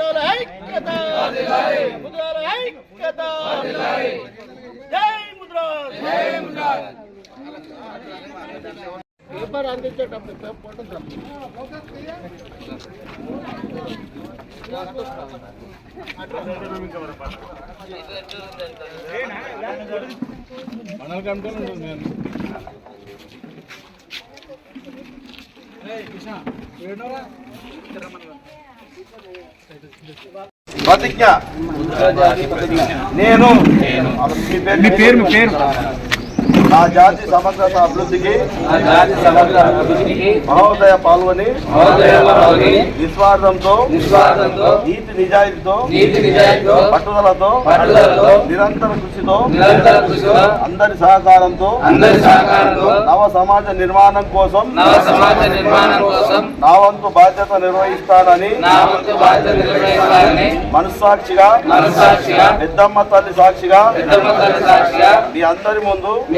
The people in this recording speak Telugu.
ముద్రాల ఐక్యత! ముద్రాల ఐక్యత! జై పేపర్ అందించేటప్పుడు పేపర్ మనల్ కంట్రోల్ ఉంటుంది నేను కృష్ణ ఏడోరా ప్రతిజ్ఞ. నేను మీ పేరు మీ పేరు. నా జాతి సమగ్రత అభివృద్ధికి మహోదయ పాల్గొని నిస్వార్థంతో నీతి నిజాయితీతో పట్టుదలతో నిరంతర కృషితో అందరి సహకారంతో నవ సమాజ నిర్మాణం కోసం నా వంతు బాధ్యత నిర్వహిస్తానని మనస్సాక్షిగా పెద్దమ్మ తల్లి సాక్షిగా మీ అందరి ముందు